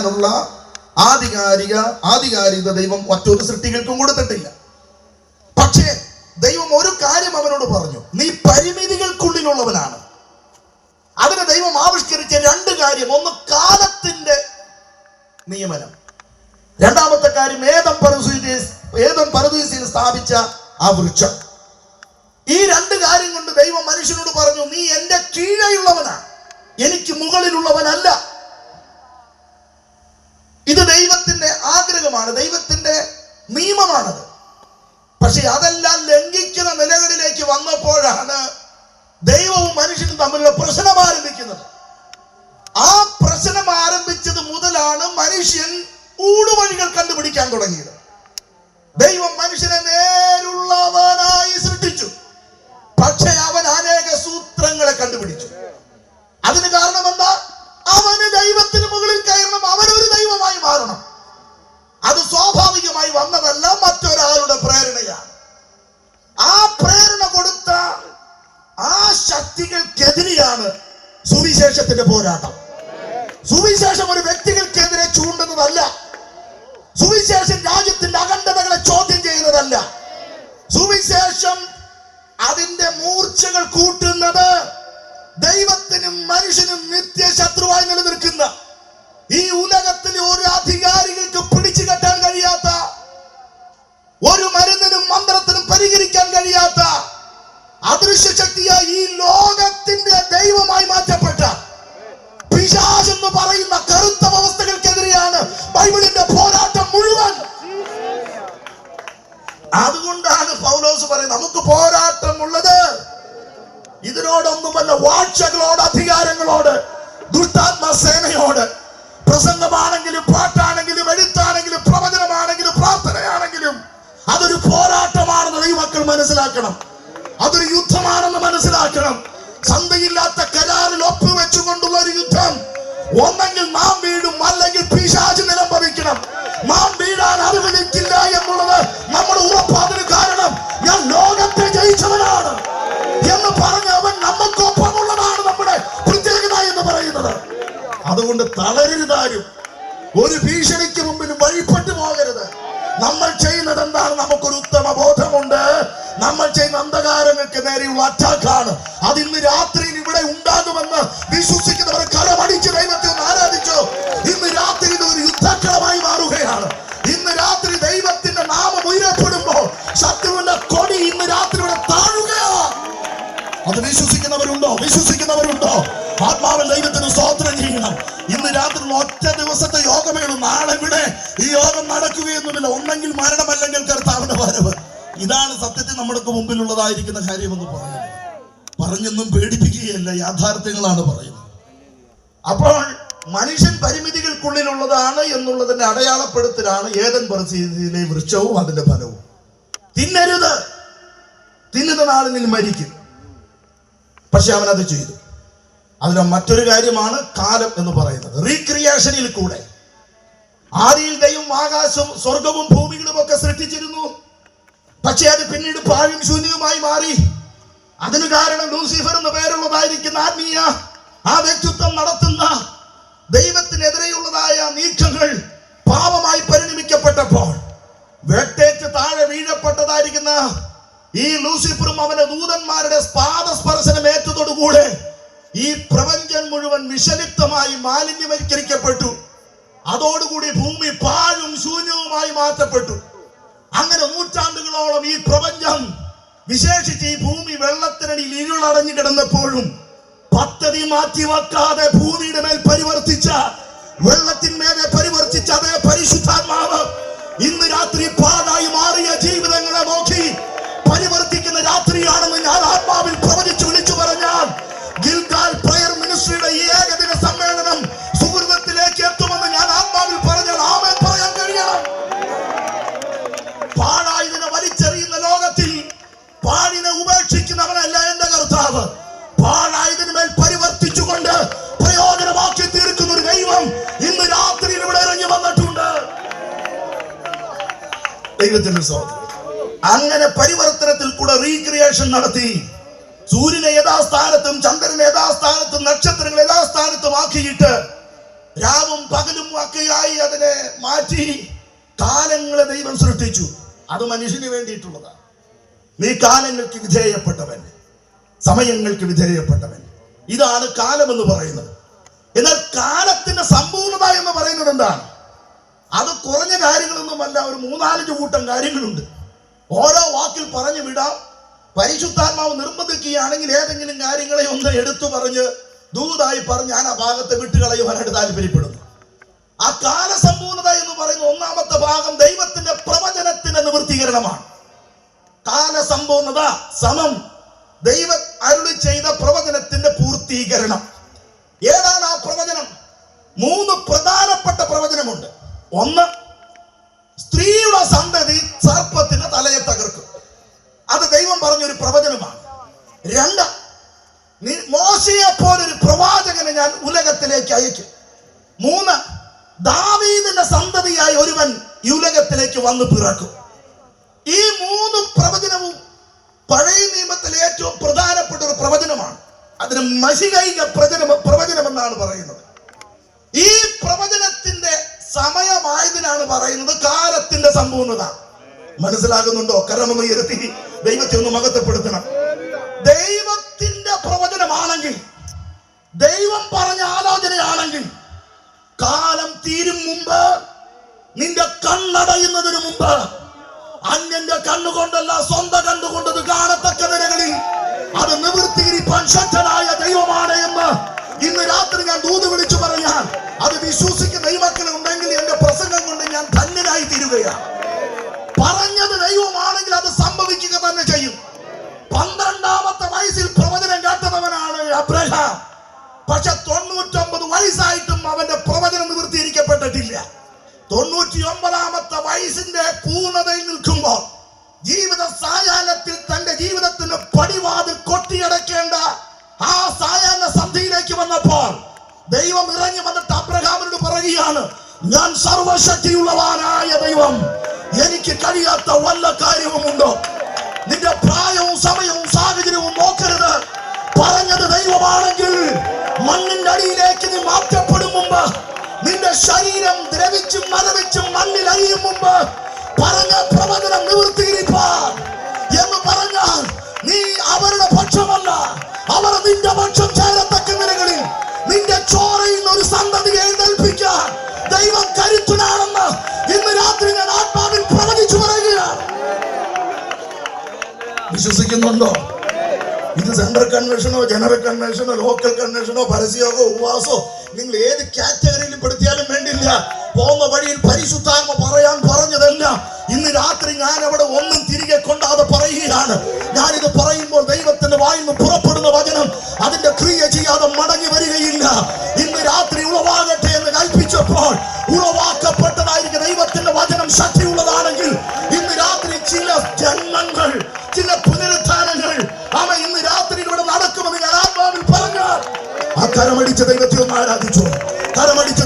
നുള്ള ആധികാരിക ആധികാരിക ദൈവം മറ്റൊരു സൃഷ്ടികൾക്കും കൊടുത്തിട്ടില്ല. പക്ഷേ ദൈവം ഒരു കാര്യം അവനോട് പറഞ്ഞു. നീ പരിമിതികൾക്കുള്ളിലുള്ളവനാണ്. അതിന് ദൈവം ആവിഷ്കരിച്ച രണ്ട് കാര്യം. ഒന്ന് കാലത്തിന്റെ നിയമനം. രണ്ടാമത്തെ കാര്യം ഏതം പരദീസയിൽ ഏതം പരദൂസിൽ സ്ഥാപിച്ച ആ വൃക്ഷം. ഈ രണ്ട് കാര്യം കൊണ്ട് ദൈവം മനുഷ്യനോട് പറഞ്ഞു നീ എന്റെ കീഴെയുള്ളവനാണ് എനിക്ക് മുകളിലുള്ളവനല്ല. ഇത് ദൈവത്തിന്റെ ആഗ്രഹമാണ് ദൈവത്തിന്റെ നിയമമാണത്. പക്ഷെ അതെല്ലാം ലംഘിക്കുന്ന നിലകളിലേക്ക് വന്നപ്പോഴാണ് ദൈവവും മനുഷ്യനും തമ്മിലുള്ള പ്രശ്നം ആരംഭിക്കുന്നത്. ആ പ്രശ്നം ആരംഭിച്ചത് മുതലാണ് മനുഷ്യൻ ഊടുവഴികൾ കണ്ടുപിടിക്കാൻ തുടങ്ങിയത്. ദൈവം മനുഷ്യനെ നേരുള്ളവനായി സൃഷ്ടിച്ചു. പക്ഷെ അവൻ അനേക സൂത്രങ്ങളെ കണ്ടുപിടിച്ചു. അതിന് കാരണം എന്താ അവന് ദൈവത്തിന് മുകളിൽ കയറണം അവനൊരു ദൈവമായി മാറണം. അത് സ്വാഭാവികമായി വന്നതല്ല മറ്റൊരാളുടെ പ്രേരണയാണ്. ആ പ്രേരണ കൊടുത്ത ആ ശക്തികൾക്കെതിരെയാണ് സുവിശേഷത്തിന്റെ പോരാട്ടം. സുവിശേഷം ഒരു വ്യക്തികൾക്കെതിരെ ചൂണ്ടുന്നതല്ല. സുവിശേഷം രാജ്യത്തിന്റെ അഖണ്ഡതകളെ ചോദ്യം ചെയ്യുന്നതല്ല. സുവിശേഷം അതിന്റെ മൂർച്ചകൾ കൂട്ടുന്നത് ദൈവത്തിനും മനുഷ്യനും നിത്യശത്രുവായി നിലനിൽക്കുന്ന ഈ ഉലകത്തിലെ ഒരു അധികാരികൾക്ക് പിടിച്ചു കെട്ടാൻ കഴിയാത്ത ഒരു മരുന്നിനും മന്ത്രത്തിനും പരിഹരിക്കാൻ കഴിയാത്ത അദൃശ്യ ശക്തിയായി ഈ ലോകത്തിന്റെ ദൈവമായി മാറ്റപ്പെട്ട പിശാജ് എന്ന് പറയുന്ന കറുത്ത വ്യവസ്ഥകൾക്കെതിരെയാണ് ബൈബിളിന്റെ പോരാട്ടം മുഴുവൻ. അതുകൊണ്ടാണ് പൗലോസ് പറയുന്നത് നമുക്ക് പോരാട്ടം ഉള്ളത് ഇതിനോടൊന്നുമല്ല വാഴ്ചകളോട് അധികാരങ്ങളോട് ദുഷ്ടാത്മ സേനയോട് പ്രസംഗമാണെങ്കിലും പാട്ടാണെങ്കിലും എഴുത്താണെങ്കിലും പ്രവചനമാണെങ്കിലും പ്രാർത്ഥനയാണെങ്കിലും അതൊരു പോരാട്ടമാണെന്ന് ദൈവമക്കൾ മനസ്സിലാക്കണം. അതൊരു യുദ്ധമാണെന്ന് മനസ്സിലാക്കണം. സന്ധിയില്ലാത്ത കരാറിൽ ഒപ്പുവെച്ചുകൊണ്ടുള്ള ഒരു യുദ്ധം. ഒന്നെങ്കിൽ നാം വീഴും അല്ലെങ്കിൽ പിശാച് നിലം പതിക്കണം നാം വീഴാൻ അനുവദിക്കില്ല എന്നുള്ളത് നമ്മുടെ ഉറപ്പാതിന് കാരണം. ഞാൻ ലോകത്തെ ജയിച്ചവനാണ് എന്ന് പറഞ്ഞ അവൻ നമുക്കൊപ്പമുള്ളതാണ് നമ്മുടെ പ്രത്യേകത എന്ന് പറയുന്നത്. അതുകൊണ്ട് തളരരുതാരും ഒരു ഭീഷണിക്ക് മുമ്പിൽ വഴിപ്പെട്ടു പോകരുത്. നമ്മൾ ചെയ്യുന്നത് എന്താണ് നമുക്കൊരു ഉത്തമ ബോധമുണ്ട്. നമ്മൾ ചെയ്യുന്ന അന്ധകാരങ്ങൾക്ക് നേരെയുള്ള അറ്റാക്കാണ്. അത് ഇന്ന് രാത്രിയിൽ ഇവിടെ ഉണ്ടാകുമെന്ന് വിശ്വസിക്കുന്നവർ കരമടിച്ച് ദൈവത്തെ ഒന്ന് ആരാധിച്ചു. ഇന്ന് രാത്രി ഇത് ഒരു യുദ്ധക്കളമായി മാറുകയാണ്. ഇന്ന് രാത്രി ദൈവത്തിന്റെ നാമം ഉയരപ്പെടുമ്പോൾ ശത്രുവിന്റെ കൊടി ഇന്ന് രാത്രി ഇവിടെ താഴുകയാണ്. അത് വിശ്വസിക്കുന്നവരുണ്ടോ നാളെ ഇവിടെ ഈ യോഗം നടക്കുകയൊന്നുമില്ല. ഒന്നെങ്കിൽ മരണമല്ലെങ്കിൽ കർത്താവിന്റെ വരവ്. ഇതാണ് സത്യത്തിൽ നമ്മൾക്ക് മുമ്പിലുള്ളതായിരിക്കുന്ന കാര്യമെന്ന് പറയുന്നത്. പറഞ്ഞൊന്നും പേടിപ്പിക്കുകയല്ല യാഥാർത്ഥ്യങ്ങളാണ് പറയുന്നത്. അപ്പോൾ മനുഷ്യൻ പരിമിതികൾക്കുള്ളിലുള്ളതാണ് എന്നുള്ളതിന്റെ അടയാളപ്പെടുത്തലാണ് ഏതൻ പരിസ്ഥിതിയിലെ വൃക്ഷവും അതിന്റെ ഫലവും. തിന്നരുത്. തിന്നുന്ന നാളിൽ മരിക്കും. പക്ഷെ അവനത് ചെയ്തു. അതിന് മറ്റൊരു കാര്യമാണ് കാലം എന്ന് പറയുന്നത്. റീക്രിയേഷനിൽ കൂടെ ആദിയിൽ ദൈവം ആകാശവും സ്വർഗവും ഭൂമികളും ഒക്കെ സൃഷ്ടിച്ചിരുന്നു. പക്ഷേ അത് പിന്നീട് പാഴും ശൂന്യവുമായി മാറി. അതിന് കാരണം ലൂസിഫർ എന്ന പേരുള്ളതായിരിക്കുന്ന ആത്മീയ ആ വ്യക്തിത്വം നടത്തുന്ന ദൈവത്തിനെതിരെയുള്ളതായ നീക്കങ്ങൾ പാപമായി പരിണമിക്കപ്പെട്ടപ്പോൾ വെട്ടേറ്റ് താഴെ വീഴപ്പെട്ടതായിരിക്കുന്ന ഈ ലൂസിഫറും അവന്റെ ദൂതന്മാരുടെ പാദസ്പർശനം ഏറ്റതോടുകൂടെ ഈ പ്രപഞ്ചം മുഴുവൻ വിഷലിപ്തമായി മാലിന്യവൽക്കരിക്കപ്പെട്ടു അതോടുകൂടി ഭൂമി പാഴും ശൂന്യവുമായി മാറ്റപ്പെട്ടു. അങ്ങനെ നൂറ്റാണ്ടുകളോളം ഈ പ്രപഞ്ചം വിശേഷിച്ച് ഈ ഭൂമി വെള്ളത്തിനടിയിൽ ഇരുളടഞ്ഞു കിടന്നപ്പോഴും പദ്ധതി മാറ്റി വെക്കാതെ ഭൂമിയുടെ മേൽ പരിവർത്തിച്ച വെള്ളത്തിന്മേലെ പരിവർത്തിച്ച അതേ പരിശുദ്ധാത്മാവ് ഇന്ന് രാത്രി പാടായി മാറിയ ജീവിതങ്ങളെ നോക്കി പരിവർത്തിക്കുന്ന രാത്രിയാണെന്ന് ഞാൻ ആത്മാവിൽ പ്രവചിച്ചു വിളിച്ചു പറഞ്ഞാൽ ഗിൽഗാൽ പ്രയർ മിനിസ്ട്രിയുടെ ഏകദിന സമ്മേളനം സുഹൃതത്തിലേക്ക് എത്തുമെന്ന് ഞാൻ ആത്മാവിൽ പറഞ്ഞാൽ ആമേൻ പറയാൻ കഴിയണം. പാഴായതിനെ വലിച്ചെറിയുന്ന ലോകത്തിൽ പാഴിനെ ഉപേക്ഷിക്കുന്നവനല്ല എന്റെ കർത്താവ്. പാഴായതിന് മേൽ പരിവർത്തിച്ചുകൊണ്ട് പ്രയോജനമാക്കി തീർക്കുന്ന ഒരു ദൈവം ഇന്ന് രാത്രിയിൽ ഇവിടെ ഇറങ്ങി വന്നിട്ടുണ്ട്. ദൈവത്തിന്റെ സ്വാതന്ത്ര്യം അങ്ങനെ പരിവർത്തനത്തിൽ കൂടെ റീക്രിയേഷൻ നടത്തി. സൂര്യനെ യഥാസ്ഥാനത്തും ചന്ദ്രനെ യഥാസ്ഥാനത്തും നക്ഷത്രങ്ങൾ യഥാസ്ഥാനത്തും ആക്കിയിട്ട് രാവും പകലും ഒക്കെയായി അതിനെ മാറ്റി കാലങ്ങളെ ദൈവം സൃഷ്ടിച്ചു. അത് മനുഷ്യന് വേണ്ടിയിട്ടുള്ളതാണ്. നീ കാലങ്ങൾക്ക് വിധേയപ്പെട്ടവൻ. സമയങ്ങൾക്ക് വിധേയപ്പെട്ടവൻ. ഇതാണ് കാലം എന്ന് പറയുന്നത്. എന്നാൽ കാലത്തിന്റെ സമ്പൂർണത എന്ന് പറയുന്നത് എന്താണ്? അത് കുറഞ്ഞ കാര്യങ്ങളൊന്നുമല്ല ഒരു മൂന്നാലഞ്ച് കൂട്ടം കാര്യങ്ങളുണ്ട്. ഓരോ വാക്കിൽ പറഞ്ഞു വിടാം. പരിശുദ്ധാത്മാവ് നിർബന്ധിക്കുകയാണെങ്കിൽ ഏതെങ്കിലും കാര്യങ്ങളെ ഒന്ന് എടുത്തു പറഞ്ഞ് ദൂതായി പറഞ്ഞ് ഞാൻ ആ ഭാഗത്തെ വിട്ടുകളയുവാനായിട്ട് താല്പര്യപ്പെടുന്നു. ആ കാലസമ്പൂർണത എന്ന് പറയുന്ന ഒന്നാമത്തെ ഭാഗം ദൈവത്തിന്റെ പ്രവചനത്തിന്റെ നിവൃത്തീകരണമാണ്. കാലസമ്പൂർണത സമം ദൈവ അരുളി ചെയ്ത പ്രവചനത്തിന്റെ പൂർത്തീകരണം. ഏതാണ് ആ പ്രവചനം? മൂന്ന് പ്രധാനപ്പെട്ട പ്രവചനമുണ്ട്. ഒന്ന് സ്ത്രീയുടെ സന്തതി സർപ്പത്തിന്റെ തലയെ തകർക്കും. അത് ദൈവം പറഞ്ഞൊരു പ്രവചനമാണ്. രണ്ട് മോശയെ പോലൊരു പ്രവാചകനെ ഞാൻ ഉലകത്തിലേക്ക് അയക്കും. മൂന്ന് ദാവീദിന്റെ സന്തതിയായി ഒരുവൻ ഈ ഉലകത്തിലേക്ക് വന്നു പിറക്കും. ഈ മൂന്ന് പ്രവചനവും പഴയ നിയമത്തിലെ ഏറ്റവും പ്രധാനപ്പെട്ട ഒരു പ്രവചനമാണ്. അതിന് മഷികൈക പ്രചന പ്രവചനം എന്നാണ് പറയുന്നത്. ഈ പ്രവചനത്തിന്റെ സമയമായതിനാണ് പറയുന്നത് കാലത്തിന്റെ സമ്പൂർണത മനസ്സിലാകുന്നുണ്ടോ? കരമുയർത്തി ദൈവത്തെ ഒന്ന് മകത്തപ്പെടുത്തണം ദൈവത്തിന്റെ പ്രവചനമാണെങ്കിൽ ദൈവം പറഞ്ഞ ആലോചനയാണെങ്കിൽ കാലം തീരും മുമ്പ് നിന്റെ കണ്ണടയുന്നതിന് മുമ്പ് അന്യന്റെ കണ്ണുകൊണ്ടല്ല സ്വന്തം കണ്ടുകൊണ്ടത് കാണത്തക്ക നിലകളിൽ അത് നിവൃത്തിയിരിപ്പാൻ ശക്തനായ ദൈവമാണ് എന്ന് ഇന്ന് രാത്രി ഞാൻ ദൂത് വിളിച്ചു പറഞ്ഞാൽ അത് വിശ്വസിക്കുന്ന ദൈവത്തിൽ ഉണ്ടെങ്കിൽ എന്റെ പ്രസംഗം കൊണ്ട് ഞാൻ ധന്യനായി തീരുകയാണ്. പറഞ്ഞത് ദൈവമാണെങ്കിൽ അത് സംഭവിക്കുക തന്നെ ചെയ്യും. പന്ത്രണ്ടാമത്തെ വയസ്സിൽ പ്രവചനം കേട്ടവനാണ് അബ്രഹാം. പക്ഷെ തൊണ്ണൂറ്റൊമ്പത് വയസ്സായിട്ടും അവന്റെ പ്രവചനം നിവൃത്തിയിരിക്കപ്പെട്ടിട്ടില്ല. തൊണ്ണൂറ്റി ഒമ്പതാമത്തെ വയസ്സിന്റെ പൂർണതയിൽ നിൽക്കുമ്പോൾ ജീവിത സായാഹ്നത്തിൽ തന്റെ ജീവിതത്തിന്റെ പടിവാതിൽ കൊട്ടിയടക്കേണ്ട ആ സായാഹ്ന സന്ധിയിലേക്ക് വന്നപ്പോൾ ദൈവം ഇറങ്ങി വന്നിട്ട് അബ്രഹാമിനോട് പറയുകയാണ് ഞാൻ സർവശക്തിയുള്ളവാനായ ദൈവം എനിക്ക് കഴിയാത്ത വല്ല കാര്യവുമുണ്ടോ? നിന്റെ പ്രായവും സമയവും സാഹചര്യവും നോക്കരുത്. പറഞ്ഞത് ദൈവമാണെങ്കിൽ മണ്ണിന്റെ അടിയിലേക്ക് നീ മാറ്റപ്പെടും മുമ്പ്. നിന്റെ ശരീരം ദ്രവിച്ചും മരവിച്ചും മണ്ണിൽ അഴിയും മുമ്പ്. പറഞ്ഞ പ്രവചനം നിവൃത്തിയിരിപ്പാ എന്ന് പറഞ്ഞാൽ നീ അവരുടെ പക്ഷമല്ല. അവർ നിന്റെ പക്ഷം വിശ്വസിക്കുന്നുണ്ടോ ഇത് സെൻട്രൽ കൺവെൻഷനോ ജനറൽ കൺവെൻഷനോ ലോക്കൽ കൺവെൻഷനോ പരസ്യമോ ഉപവാസോ നിങ്ങൾ ഏത് കാറ്റഗറിയിലും പെടുത്തിയാലും വേണ്ടില്ല പോകുന്ന വഴിയിൽ പരിശുദ്ധാത്മ പറയാൻ പറഞ്ഞതല്ല. ഇന്ന് രാത്രി ഞാൻ അവിടെ ഒന്നും തിരികെ കൊണ്ടാതെ പറയുകയാണ്. ഞാനിത് പറയുമ്പോൾ ദൈവത്തിന്റെ വായിൽ നിന്ന് പുറപ്പെടുന്ന വചനം അതിന്റെ ക്രിയ ചെയ്യാതെ മടങ്ങി വരികയില്ല. ഇന്ന് രാത്രി ഉളവാകട്ടെ എന്ന് കൽപ്പിച്ചപ്പോൾ ഉളവാക്കപ്പെട്ടതായിരിക്കും ദൈവത്തിന്റെ വചനം ശക്തിയുള്ളതാണെങ്കിൽ ഇന്ന് രാത്രി ചില ജന്മങ്ങൾ ചില പുനരുത്ഥാനങ്ങൾ ദൈവത്തെ ഒന്ന് ആരാധിച്ചു. കരമടിച്ച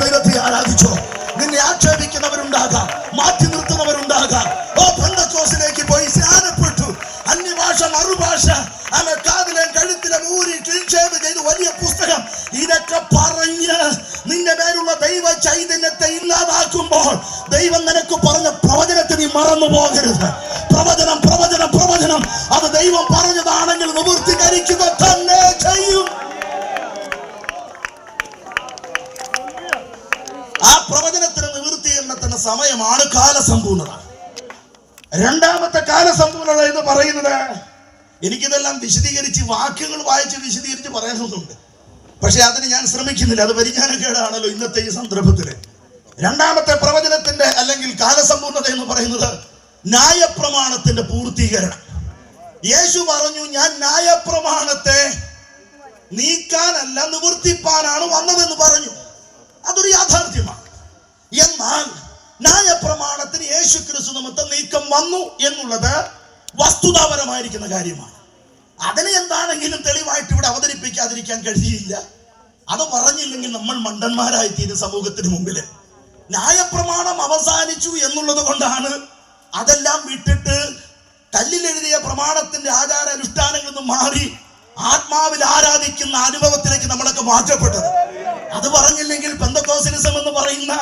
രണ്ടാമത്തെ കാലസമ്പൂർണത എന്ന് പറയുന്നത് എനിക്കിതെല്ലാം വിശദീകരിച്ച് വാക്യങ്ങൾ വായിച്ച് വിശദീകരിച്ച് പറയണമെന്നുണ്ട് പക്ഷെ അതിന് ഞാൻ ശ്രമിക്കുന്നില്ല. അത് പരിജ്ഞാനക്കേടാണല്ലോ ഇന്നത്തെ ഈ സന്ദർഭത്തിൽ രണ്ടാമത്തെ പ്രവചനത്തിന്റെ അല്ലെങ്കിൽ കാലസമ്പൂർണത എന്ന് പറയുന്നത് ന്യായപ്രമാണത്തിന്റെ പൂർത്തീകരണം. യേശു പറഞ്ഞു ഞാൻ ന്യായപ്രമാണത്തെ നീക്കാനല്ല നിവർത്തിപ്പാനാണ് വന്നതെന്ന് പറഞ്ഞു. അതൊരു യാഥാർത്ഥ്യമാണ്. എന്നാൽ ന്യായപ്രമാണത്തിന് യേശു ക്രിസ്തു നിമിത്തം നീക്കം വന്നു എന്നുള്ളത് വസ്തുതാപരമായിരിക്കുന്ന കാര്യമാണ്. അതിനെ എന്താണെങ്കിലും തെളിവായിട്ട് ഇവിടെ അവതരിപ്പിക്കാതിരിക്കാൻ കഴിയില്ല. അത് പറഞ്ഞില്ലെങ്കിൽ നമ്മൾ മണ്ടന്മാരായി തീരും സമൂഹത്തിന് മുമ്പിൽ ന്യായപ്രമാണം അവസാനിച്ചു എന്നുള്ളത് കൊണ്ടാണ് അതെല്ലാം വിട്ടിട്ട് കല്ലിലെഴുതിയ പ്രമാണത്തിന്റെ ആചാര അനുഷ്ഠാനങ്ങളിൽ നിന്ന് മാറി ആത്മാവിൽ ആരാധിക്കുന്ന അനുഭവത്തിലേക്ക് നമ്മളൊക്കെ മാറ്റപ്പെട്ടത്. അത് പറഞ്ഞില്ലെങ്കിൽ പെന്തക്കോസിനിസം എന്ന് പറയുന്ന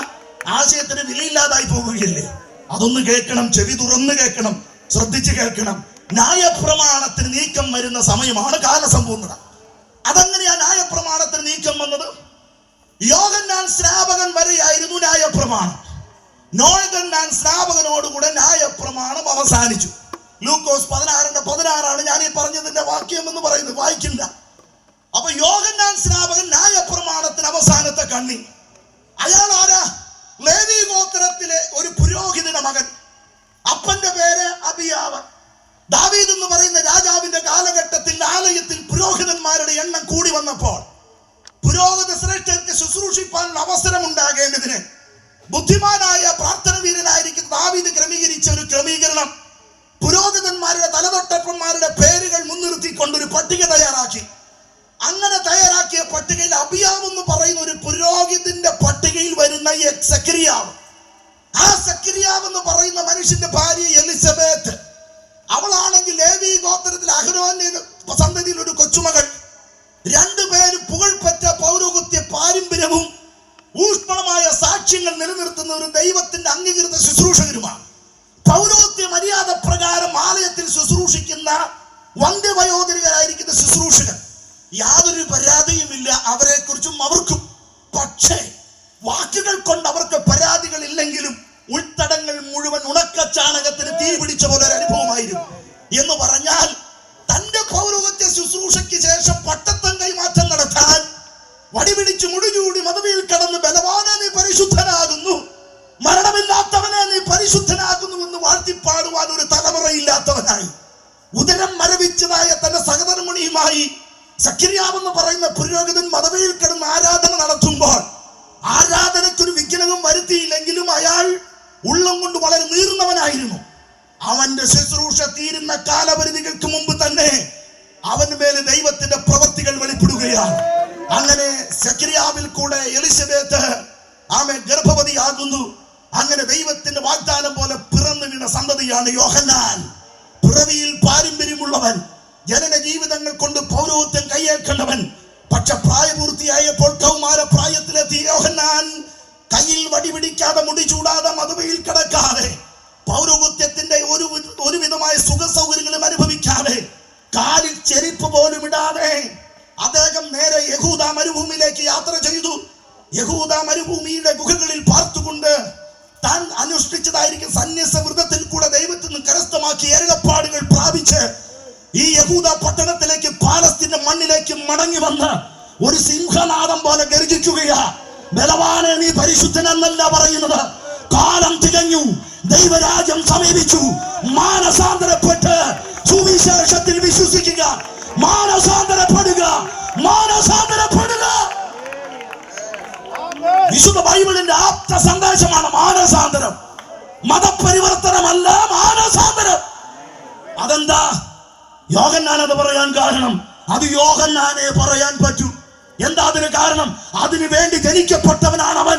ആശയത്തിന് വിലയില്ലാതായി പോകുകയല്ലേ അതൊന്ന് കേൾക്കണം ചെവി തുറന്ന് കേൾക്കണം ശ്രദ്ധിച്ച് കേൾക്കണം. ന്യായപ്രമാണത്തിന് നീക്കം വരുന്ന സമയമാണ് കാലസമ്പൂർണത അതങ്ങനെയാ ന്യായപ്രമാണത്തിന് നീക്കം വന്നത്? യോഗന്നാൻ സ്നാപകൻ വരെയായിരുന്നു ന്യായപ്രമാണം. നോയകന്നാൻ സ്നാപകനോടുകൂടെ ന്യായപ്രമാണം അവസാനിച്ചു. ലൂക്കോസ് പതിനാറിന്റെ പതിനാറാണ് ഞാൻ ഈ പറഞ്ഞതിന്റെ വാക്യം എന്ന് പറയുന്നത്. വായിക്കില്ല അപ്പൊ യോഗന്നാൻ സ്നാപകൻ ന്യായപ്രമാണത്തിന് അവസാനത്തെ കണ്ണി അയാൾ ആരാ ലേവി ഗോത്രത്തിലെ ഒരു പുരോഹിതന്റെ മകൻ. അപ്പന്റെ പേര് അബിയാവ്. ദാവീദ് എന്ന് പറയുന്ന രാജാവിന്റെ കാലഘട്ടത്തിൽ ആലയത്തിൽ പുരോഹിതന്മാരുടെ എണ്ണം കൂടി വന്നപ്പോൾ പുരോഹിത ശ്രേഷ്ഠർക്ക് ശുശ്രൂഷിപ്പാനുള്ള അവസരം ഉണ്ടാകേണ്ടതിന് ബുദ്ധിമാനായ പ്രാർത്ഥന വീരനായിരിക്കും ദാവീദ് ക്രമീകരിച്ച ഒരു ക്രമീകരണം. പുരോഹിതന്മാരുടെ തലതൊട്ടപ്പന്മാരുടെ പേരുകൾ മുൻനിർത്തിക്കൊണ്ട് ഒരു പട്ടിക തയ്യാറാക്കി. അങ്ങനെ തയ്യാറാക്കിയ പട്ടികയിൽ അബിയാവ് എന്ന് പറയുന്ന ഒരു പുരോഹിതന്റെ പട്ടികയിൽ വരുന്ന ഈ സക്രിയാവ് ആ സക്രിയാവ് എന്ന് പറയുന്ന മനുഷ്യന്റെ ഭാര്യ എലിസബത്ത്. അവളാണെങ്കിൽ ലേവി ഗോത്രത്തിൽ അഹ്റോന്റെ സന്തതിയിൽ ഒരു കൊച്ചുമകൾ രണ്ടുപേരും പുകഴ്പറ്റ പൗരോഗത്യ പാരമ്പര്യവും ഊഷ്മളമായ സാക്ഷ്യങ്ങൾ നിലനിർത്തുന്ന ഒരു ദൈവത്തിന്റെ അംഗീകൃത ശുശ്രൂഷകരുമാണ്. പൗരോത്യ മര്യാദ പ്രകാരം ആലയത്തിൽ ശുശ്രൂഷിക്കുന്ന വന്ധ്യവയോധരികരായിരിക്കുന്ന ശുശ്രൂഷകർ. യാതൊരു പരാതിയുമില്ല. അവരെ കുറിച്ചും അവർക്കും വാഴ്ത്തിപ്പാടുവാൻ ഒരു തലമുറയില്ലാത്തവനായി. ഉദരം മരവിച്ചതായ തന്റെ സഹതരമണിയുമായി സക്രിയാവെന്ന് പറയുന്ന പുരോഹിതൻ മതവയിൽ കിടന്ന് ആരാധന നടത്തുമ്പോൾ ആരാധനയ്ക്കൊരു വിഘ്നവും വരുത്തിയില്ലെങ്കിലും അയാൾ ഉള്ളം കൊണ്ട് വളരെ നീർന്നവനായിരുന്നു അവന്റെ ശുശ്രൂഷ തീരുന്ന കാലപരിധികൾക്ക് മുമ്പ് തന്നെ അവന് മേലെ ദൈവത്തിന്റെ പ്രവൃത്തികൾ വെളിപ്പെടുകയാണ്. അങ്ങനെ സക്രിയാവിൽ കൂടെ എലിസബത്ത് ആമെ ഗർഭവതിയാകുന്നു. അങ്ങനെ ദൈവത്തിന്റെ വാഗ്ദാനം പോലെ പിറന്നു വീണ സന്തതിയാണ് യോഹന്നാൻ. പിറവിയിൽ പാരമ്പര്യമുള്ളവൻ ജനന ജീവിതങ്ങൾ കൊണ്ട് പൗരോഹിത്യം കൈയേൽക്കേണ്ടവൻ പക്ഷെ പ്രായപൂർത്തിയായപ്പോൾ കൗമാര പ്രായത്തിലെത്തിയ യോഹന്നാൻ കയ്യിൽ വടി പിടിക്കാതെ മുടി ചൂടാതെ മധുവയിൽ കിടക്കാതെ പൗരോഹിത്യത്തിന്റെ ഒരു ഒരുവിധമായ സുഖ സൗകര്യങ്ങളും അനുഭവിക്കാതെ കാലിൽ ചെരിപ്പ് പോലും ഇടാതെ അദ്ദേഹം നേരെ യഹൂദ മരുഭൂമിയിലേക്ക് യാത്ര ചെയ്തു. യഹൂദ മരുഭൂമിയുടെ ഗുഹകളിൽ പാർത്തുകൊണ്ട് താൻ അനുഷ്ഠിച്ചതായിരിക്കും സന്യാസ കൂടെ ദൈവത്തിൽ നിന്ന് കരസ്ഥമാക്കി ഏഴപ്പാടുകൾ പ്രാപിച്ച് ഈ യഹൂദ പട്ടണത്തിലേക്ക് പാലസ്തീന്റെ മണ്ണിലേക്ക് മടങ്ങി വന്ന് ഒരു സിംഹനാദം പോലെ ഗർജിക്കുകയാ. ബലവാനെ നീ പരിശുദ്ധനെന്നല്ല പറയുന്നത്. കാലം തികഞ്ഞു. ദൈവരാജ്യം സമീപിച്ചു. മാനസാന്തരപ്പെട്ട് സുവിശേഷത്തിൽ വിശ്വസിക്കുക. മാനസാന്തരപ്പെടുക. മാനസാന്തരപ്പെടുക. വിശുദ്ധ ബൈബിളിന്റെ മതപരിവർത്തനമല്ല മാനസാന്തരം. അതെന്താ? യോഗന്നാൻ അത് പറയാൻ കാരണം. അത് യോഗന്നാനെ പറയാൻ പറ്റൂ. എന്താ അതിന് കാരണം? അതിനു വേണ്ടി ജനിക്കപ്പെട്ടവനാണ് അവൻ.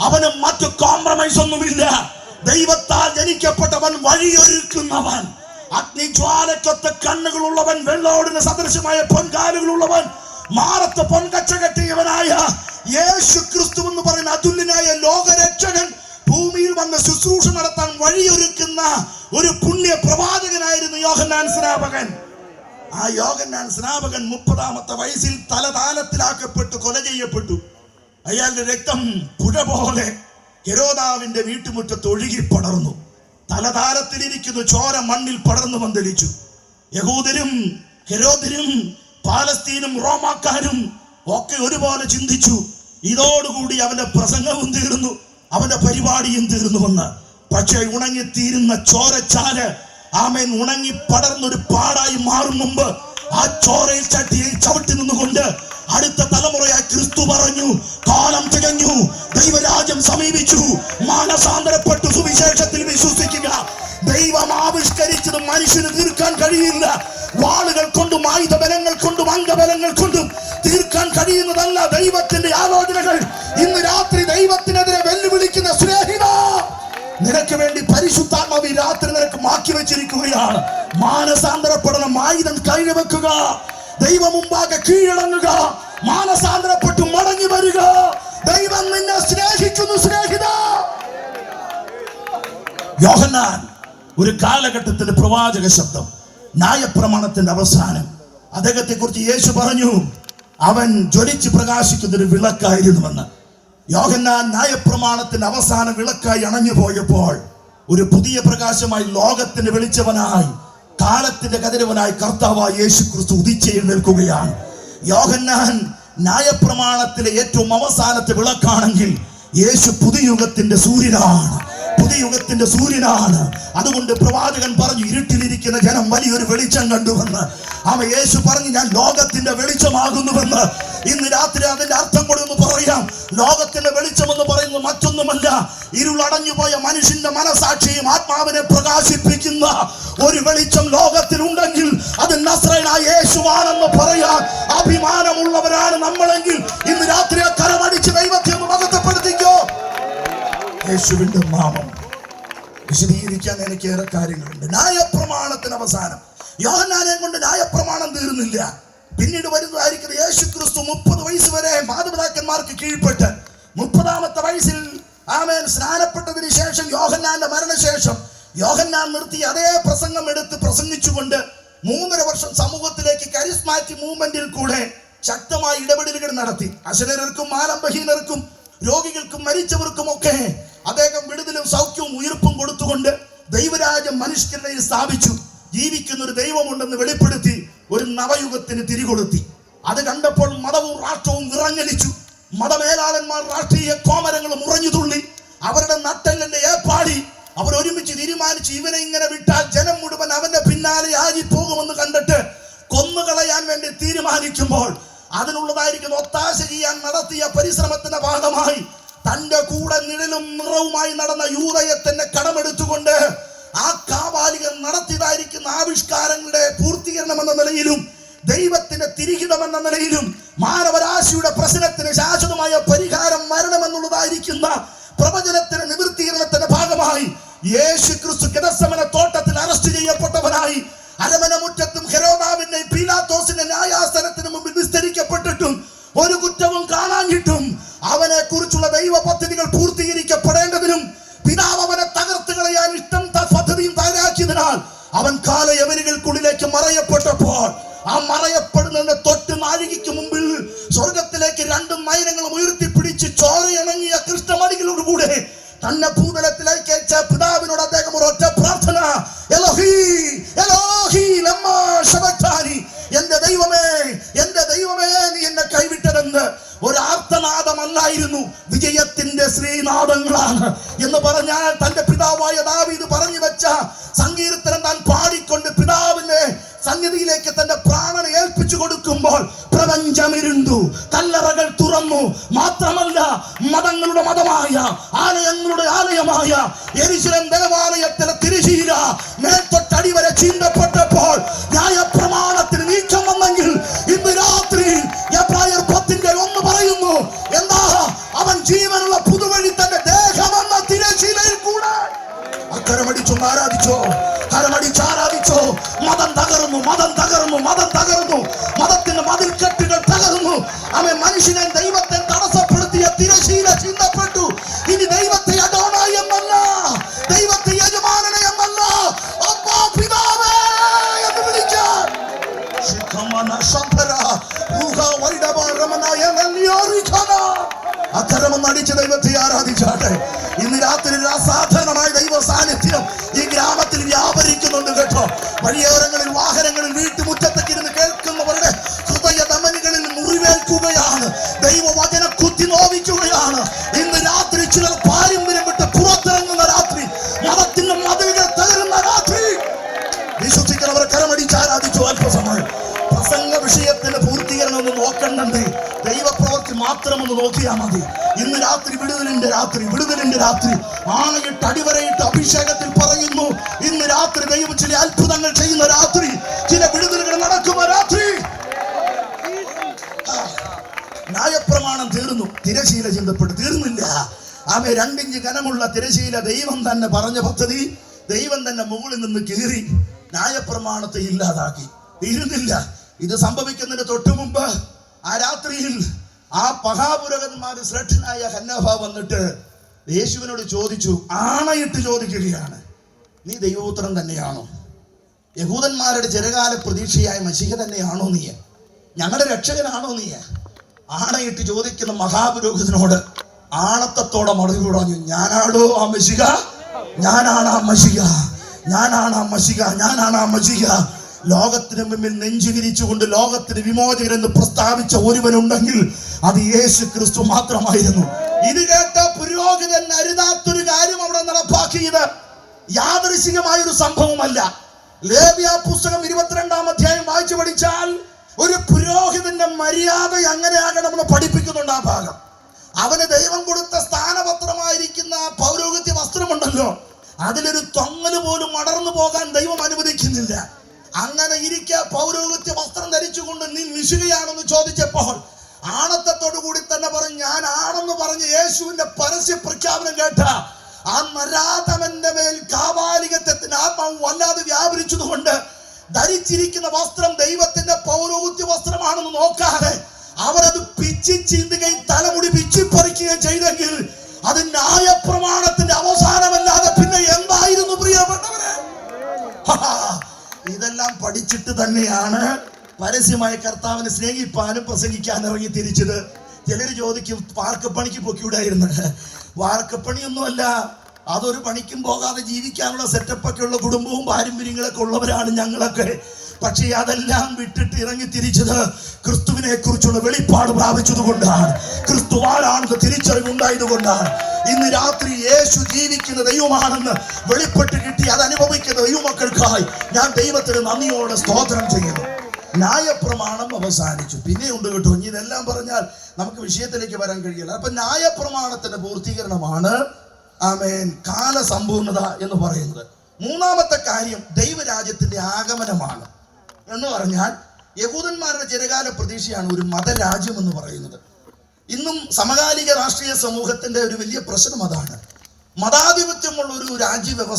അവന് മറ്റു കോംപ്രമൈസ് ഒന്നുമില്ല. ദൈവത്താൽ ജനിക്കപ്പെട്ടവൻ വഴിയൊരുക്കുന്നവൻ. അഗ്നിജ്വാലക്കൊത്ത കണ്ണുകളുള്ളവൻ വെള്ളോടിന് സദൃശമായ പൊൻകാലുകളുള്ളവൻ മാറത്ത് പൊൻകച്ച കെട്ടിയവനായ യേശു ക്രിസ്തു എന്ന് പറയുന്ന അതുല്യനായ ലോകരക്ഷകൻ ഭൂമിയിൽ വന്ന് ശുശ്രൂഷ നടത്താൻ വഴിയൊരുക്കുന്ന ഒരു പുണ്യ പ്രവാചകനായിരുന്നു യോഹന്നാൻ സ്നാപകൻ. ആ യോഹന്നാൻ സ്നാപകൻ മുപ്പതാമത്തെ വയസ്സിൽ തലതാലത്തിലാക്കപ്പെട്ടു കൊല ചെയ്യപ്പെട്ടു. അയാളുടെ രക്തം പുഴ പോലെ ഹെരോദാവിന്റെ വീട്ടുമുറ്റത്ത് ഒഴുകി പടർന്നു. തലതാരത്തിലിരിക്കുന്നു ചോര മണ്ണിൽ പടർന്നു പന്തലിച്ചു യഹൂദരും ഹെരോദരും പാലസ്തീനും റോമാക്കാരും ഒക്കെ ഒരുപോലെ ചിന്തിച്ചു. ഇതോടുകൂടി അവന്റെ പ്രസംഗവും തീർന്നു. അവന്റെ പരിപാടിയും തീർന്നുവെന്ന് പക്ഷേ ഉണങ്ങിത്തീരുന്ന ചോരച്ചാൽ ആമേൻ ഉണങ്ങി പടർന്നൊരു പാടായി മാറും മുമ്പ് ആ ചോരയിൽ ചട്ടിയിൽ ചവിട്ടി നിന്നുകൊണ്ട് അടുത്ത തലമുറയായി ക്രിസ്തു പറഞ്ഞു കാലം തികഞ്ഞു ദൈവരാജ്യം സമീപിച്ചു മാനസാന്തരപ്പെട്ടു സുവിശേഷത്തിൽ വിശ്വസിക്കുക. ദൈവം ആവിഷ്കരിച്ചത് മനുഷ്യന് തീർക്കാൻ കഴിയില്ല. വാളുകൾ കൊണ്ടും ആയുധ ബലങ്ങൾ കൊണ്ടും അംഗബലങ്ങൾ കൊണ്ടും തീർക്കാൻ കഴിയുന്നതല്ല ദൈവത്തിന്റെ ആലോചനകൾ. ഇന്ന് രാത്രി മാറ്റി വെച്ചിരിക്കുകയാണ്. മാനസാന്തരപ്പെടണം. ആയുധം കൈവെക്കുക ദൈവം മുമ്പാകെ കീഴടങ്ങുക. മാനസാന്തരപ്പെട്ടു മടങ്ങി വരിക. ദൈവം നിന്നെ സ്നേഹിക്കുന്നു സ്നേഹിത. യോഹന്നാൻ ഒരു കാലഘട്ടത്തിന്റെ പ്രവാചക ശബ്ദം ന്യായപ്രമാണത്തിന്റെ അവസാനം. അദ്ദേഹത്തെ കുറിച്ച് യേശു പറഞ്ഞു അവൻ ജ്വലിച്ച് പ്രകാശിക്കുന്ന ഒരു വിളക്കായിരുന്നുവെന്ന് യോഹന്നാൻ ന്യായപ്രമാണത്തിന്റെ അവസാന വിളക്കായി അണഞ്ഞു പോയപ്പോൾ ഒരു പുതിയ പ്രകാശമായി ലോകത്തിന് വെളിച്ചവനായി കാലത്തിന്റെ കതിരവനായി കർത്താവായ യേശു ക്രിസ്തു ഉദിച്ചെഴുന്നേൽക്കുകയാണ് യോഹന്നാൻ ന്യായപ്രമാണത്തിലെ ഏറ്റവും അവസാനത്തെ വിളക്കാണെങ്കിൽ യേശു പുതുയുഗത്തിന്റെ സൂര്യനാണ്. പുതുയുഗത്തിന്റെ സൂര്യനാണ്. അതുകൊണ്ട് പ്രവാചകൻ പറഞ്ഞു ഇരുട്ടിലിരിക്കുന്ന ജനം വലിയൊരു വെളിച്ചം കണ്ടുവെന്ന്. അവ യേശു പറഞ്ഞു ഞാൻ ലോകത്തിന്റെ വെളിച്ചമാകുന്നുവെന്ന്. ഇന്ന് രാത്രി അതിന്റെ അർത്ഥം കൂടെ ഒന്ന് പറയാം. ലോകത്തിന്റെ വെളിച്ചം എന്ന് പറയുന്നത് മറ്റൊന്നുമല്ല. ഇരുളടഞ്ഞു പോയ മനുഷ്യന്റെ മനസാക്ഷിയും ആത്മാവിനെ പ്രകാശിപ്പിക്കുന്ന ഒരു വെളിച്ചം ലോകത്തിലുണ്ടെങ്കിൽ അത് നസ്രനായ യേശുവാണെന്ന് പറയാൻ അഭിമാനമുള്ളവരാണ് നമ്മളെങ്കിൽ. ഇന്ന് രാത്രി കരമടിച്ച് ദൈവത്തെ ഒന്ന് മഹത്വപ്പെടുത്തിക്കോ. യേശുവിന്റെ നാമം. വിശദീകരിക്കാൻ എനിക്ക് ഏറെ കാര്യങ്ങളുണ്ട്. ന്യായപ്രമാണത്തിന് അവസാനം. യോഹന്നാനെ കൊണ്ട് ന്യായപ്രമാണം തീർന്നില്ല പിന്നീട് വരുന്നതായിരിക്കും യേശു ക്രിസ്തു മുപ്പത് വയസ്സ് വരെ മാതാപിതാക്കന്മാർക്ക് കീഴ്പ്പെട്ട്. മുപ്പതാമത്തെ വയസ്സിൽ ആമേൻ സ്നാനപ്പെട്ടതിന് ശേഷം യോഹന്നാന്റെ മരണശേഷം യോഹന്നാൻ നിർത്തി അതേ പ്രസംഗം എടുത്ത് പ്രസംഗിച്ചുകൊണ്ട് മൂന്നര വർഷം സമൂഹത്തിലേക്ക് കരിസ്മാറ്റി മൂവ്മെന്റിൽ കൂടെ ശക്തമായ ഇടപെടലുകൾ നടത്തി. അശരർക്കും മാലംബഹീനർക്കും രോഗികൾക്കും മരിച്ചവർക്കും ഒക്കെ അദ്ദേഹം വിടുതലും സൗഖ്യവും ഉയർപ്പും കൊടുത്തുകൊണ്ട് ദൈവരാജ്യം മനുഷ്യരുടെ സ്ഥാപിച്ചു. ജീവിക്കുന്ന ഒരു ദൈവമുണ്ടെന്ന് വെളിപ്പെടുത്തി ഒരു നവയുഗത്തിന് തിരികൊളുത്തി. അത് കണ്ടപ്പോൾ മതവും രാഷ്ട്രവും വിറങ്ങലിച്ചു മതമേലാളന്മാർ രാഷ്ട്രീയ കോമരങ്ങളും ഉറഞ്ഞു തുള്ളി. അവരുടെ നട്ടലിന്റെ ഏപ്പാടി അവർ ഒരുമിച്ച് തീരുമാനിച്ച് ഇവനെ ഇങ്ങനെ വിട്ടാൽ ജനം മുഴുവൻ അവന്റെ പിന്നാലെ ആരിപ്പോകുമെന്ന് പോകുമെന്ന് കണ്ടിട്ട് കൊന്നുകളയാൻ വേണ്ടി തീരുമാനിക്കുമ്പോൾ അതിനുള്ളതായിരിക്കുന്ന ഒത്താശ ചെയ്യാൻ നടത്തിയ പരിശ്രമത്തിന്റെ ഭാഗമായി തന്റെ കൂടെ നിഴലും നിറവുമായി നടന്ന യൂതയത്തിന്റെ കടമെടുത്തുകൊണ്ട് ആ കാവാലികൾ നടത്തിയതായിരിക്കുന്ന ആവിഷ്കാരങ്ങളുടെ പൂർത്തീകരണം എന്ന നിലയിലും ദൈവത്തിന്റെ തിരിഹിതം എന്ന നിലയിലും മാനവരാശിയുടെ പ്രശ്നത്തിന് ശാശ്വതമായ പരിഹാരം മരണമെന്നുള്ളതായിരിക്കുന്ന പ്രവചനത്തിന് നിവൃത്തീകരണത്തിന്റെ ഭാഗമായി യേശു ക്രിസ്തു ഗതസമന തോട്ടത്തിൽ അറസ്റ്റ് ചെയ്യപ്പെട്ടവനായി അരമന മുറ്റത്തും ഹെരോദാവിന്റെ പീലാത്തോസിന്റെ ന്യായാസനത്തിന് മുമ്പിൽ വിസ്തരിക്കപ്പെട്ടിട്ടും ഒരു കുറ്റവും കാണാഞ്ഞിട്ടും അവനെ കുറിച്ചുള്ള ദൈവ പദ്ധതികൾ പൂർത്തീകരിക്കപ്പെടേണ്ടതിനും പിതാവ് അവനെ തകർത്ത് കളയാൻ ഇഷ്ടം പദ്ധതിയും തയ്യാറാക്കിയതിനാൽ അവൻ കാലയവനുകൾക്കുള്ളിലേക്ക് മറയപ്പെട്ടപ്പോൾ ആ മറയപ്പെടുന്നതിന്റെ ശ്രീനാദങ്ങളാണ് എന്ന് പറഞ്ഞാൽ തന്റെ പിതാവായ ദാവീദ് പറഞ്ഞു വെച്ച സങ്കീർത്തനം താൻ പാടിക്കൊണ്ട് പിതാവിന്റെ സന്നിധിയിലേക്ക് തന്റെ പ്രാണനെ ഏൽപ്പിച്ചു കൊടുക്കുമ്പോൾ പ്രപഞ്ചമിരുണ്ടു. കല്ലറകൾ തുറന്നു. മാത്രമല്ല മതങ്ങളുടെ മതമായ ആലയങ്ങളുടെ ആലയമായ എരിശിലം ദേവാലയത്തിലെ തിരുശീല മേൽത്തൊട്ടടി വരെ ചീന്തപ്പെട്ടപ്പോൾ ന്യായപ്രമാണത്തിന് നീക്കം വന്നെങ്കിൽ ഇന്ന് രാത്രി പത്തിന്റെ ഒന്ന് പറയുന്നു എന്താ? അവൻ ജീവനുള്ള അക്കരമടിച്ചൊന്ന് ആരാധിച്ചോ? കരമടിച്ച് ആരാധിച്ചോ? മതം തകർന്നു മതം തകർന്നു മതം തകർന്നു. മതത്തിന്റെ മതിൽ കെട്ടുകൾ തകർന്നു. അവൻ മനുഷ്യനെ ദൈവത്തെ തടസ്സപ്പെടുത്തിയ തിരശീല ചിന്തപ്പെട്ടു. ഇനി ദൈവത്തെ അടോണ എന്നല്ല. ദൈവത്തെ രാത്രി ആണയിട്ട് അടിവരയിട്ട് അഭിഷേകത്തിൽ പറയുന്നു ഇന്ന് രാത്രി ദൈവം ചില അത്ഭുതങ്ങൾ ചെയ്യുന്ന രാത്രി ചില വിടുതലുകൾ നടക്കുന്ന രാത്രി. ന്യായപ്രമാണം തീർന്നു. തിരശീല ചിന്തപ്പെട്ട് തീർന്നില്ല. അവ രണ്ടിഞ്ച് കനമുള്ള തിരശീല ദൈവം തന്നെ പറഞ്ഞ പദ്ധതി ദൈവം തന്നെ മുകളിൽ നിന്ന് കീറി ന്യായപ്രമാണത്തെ ഇല്ലാതാക്കി. തീരുന്നില്ല. ഇത് സംഭവിക്കുന്നതിന് തൊട്ടു മുമ്പ് ആ രാത്രിയിൽ ആ മഹാപുരോഗന്മാർ ശ്രേഷ്ഠനായ ഹന്നഭ വന്നിട്ട് യേശുവിനോട് ചോദിച്ചു ആണയിട്ട് ചോദിക്കുകയാണ്. നീ ദൈവപുത്രൻ തന്നെയാണോ? യഹൂദന്മാരുടെ ചെറുകാല പ്രതീക്ഷയായ മഷിക തന്നെയാണോ നീ? ഞങ്ങളുടെ രക്ഷകനാണോ നീ? ആണയിട്ട് ചോദിക്കുന്ന മഹാപുരോഹിതനോട് ആണത്തത്തോടെ മറുപടി പറഞ്ഞു ഞാനാണോ ആ മഷിക ഞാനാണ് ആ മഷിക ഞാനാണ് ആ മഷിക ഞാനാണ് ആ മഷിക ലോകത്തിന് മുമ്പിൽ നെഞ്ചുകിരിച്ചുകൊണ്ട് ലോകത്തിന് വിമോചകരെന്ന് പ്രസ്താവിച്ച ഒരുവനുണ്ടെങ്കിൽ അത് യേശു ക്രിസ്തു മാത്രമായിരുന്നു. ഇത് കേട്ട പുരോഹിതൻ അരുതാത്തൊരു കാര്യം അവിടെ നടപ്പാക്കിയത് യാദൃശികമായ ഒരു സംഭവമല്ല. ലേവ്യ പുസ്തകം ഇരുപത്തിരണ്ടാം അധ്യായം വായിച്ചു പഠിച്ചാൽ ഒരു പുരോഹിതന്റെ മര്യാദ എങ്ങനെയാകണമെന്ന് പഠിപ്പിക്കുന്നുണ്ട് ആ ഭാഗം. അവന് ദൈവം കൊടുത്ത സ്ഥാനപത്രമായിരിക്കുന്ന പൗരോഹിത്യ വസ്ത്രമുണ്ടല്ലോ. അതിലൊരു തൊങ്ങൽ പോലും അടർന്നു പോകാൻ ദൈവം അനുവദിക്കുന്നില്ല. അങ്ങനെ ഇരിക്ക പൗരോഹിത്യ വസ്ത്രം ധരിച്ചുകൊണ്ട് നീ വിശുകയാണെന്ന് ചോദിച്ചപ്പോൾ ആണത്തത്തോടു കൂടി തന്നെ പറഞ്ഞു ഞാൻ ആണെന്ന് പറഞ്ഞ് യേശുവിന്റെ പരസ്യ പ്രഖ്യാപനം കേട്ട ആ നരാധമന്റെ മേൽ കാവാലികത്വത്തിന് ആത്മാവ് വല്ലാതെ വ്യാപരിച്ചതുകൊണ്ട് ധരിച്ചിരിക്കുന്ന വസ്ത്രം ദൈവത്തിന്റെ പൗരോഹിത്യ വസ്ത്രമാണെന്ന് നോക്കാതെ അവരത് പിച്ചി ചീന്തുകയും തലമുടി പിച്ചിപ്പറിക്കുകയും ചെയ്തെങ്കിൽ അത് ന്യായ പ്രമാണത്തിന്റെ അവസാനമല്ലാതെ പിന്നെ എന്തായിരുന്നു പ്രിയപ്പെട്ടവരെ? ഇതെല്ലാം പഠിച്ചിട്ട് തന്നെയാണ് പരസ്യമായ കർത്താവിനെ സ്നേഹിപ്പാനും പ്രസംഗിക്കാൻ ഇറങ്ങി തിരിച്ചത്. ചിലർ ചോദിക്കും വാർക്കപ്പണിക്ക് പൊക്കിവിടായിരുന്നു വാർക്കപ്പണിയൊന്നുമല്ല അതൊരു പണിക്കും പോകാതെ ജീവിക്കാനുള്ള സെറ്റപ്പൊക്കെ ഉള്ള കുടുംബവും പാരമ്പര്യങ്ങളൊക്കെ ഉള്ളവരാണ് ഞങ്ങളൊക്കെ. പക്ഷേ അതെല്ലാം വിട്ടിട്ട് ഇറങ്ങി തിരിച്ചത് ക്രിസ്തുവിനെ കുറിച്ചുള്ള വെളിപ്പാട് പ്രാപിച്ചത് കൊണ്ടാണ്. ക്രിസ്തു ആരാണെന്ന് തിരിച്ചറിവുണ്ടായത് കൊണ്ടാണ്. ഇന്ന് രാത്രി യേശു ജീവിക്കുന്ന ദൈവമാണെന്ന് വെളിപ്പെട്ട് കിട്ടി അത് അനുഭവിക്കുന്ന ദൈവമക്കൾക്കായി ഞാൻ ദൈവത്തിന് നന്ദിയോടെ സ്തോത്രം ചെയ്യുന്നു. ന്യായപ്രമാണം അവസാനിച്ചു. പിന്നെ ഉണ്ട് കേട്ടോ ഇനി ഇതെല്ലാം പറഞ്ഞാൽ നമുക്ക് വിഷയത്തിലേക്ക് വരാൻ കഴിയില്ല. അപ്പൊ ന്യായപ്രമാണത്തിന്റെ പൂർത്തീകരണമാണ് ആമേൻ കാലസമ്പൂർണത എന്ന് പറയുന്നത്. മൂന്നാമത്തെ കാര്യം ദൈവരാജ്യത്തിന്റെ ആഗമനമാണ്. എന്ന് പറഞ്ഞാൽ യഹൂദന്മാരുടെ ചിരകാല പ്രതീക്ഷയാണ് ഒരു മതരാജ്യം എന്ന് പറയുന്നത്. ഇന്നും സമകാലിക രാഷ്ട്രീയ സമൂഹത്തിന്റെ ഒരു വലിയ പ്രശ്നം അതാണ്. മതാധിപത്യമുള്ള ഒരു രാജ്യവ്യവസ്ഥ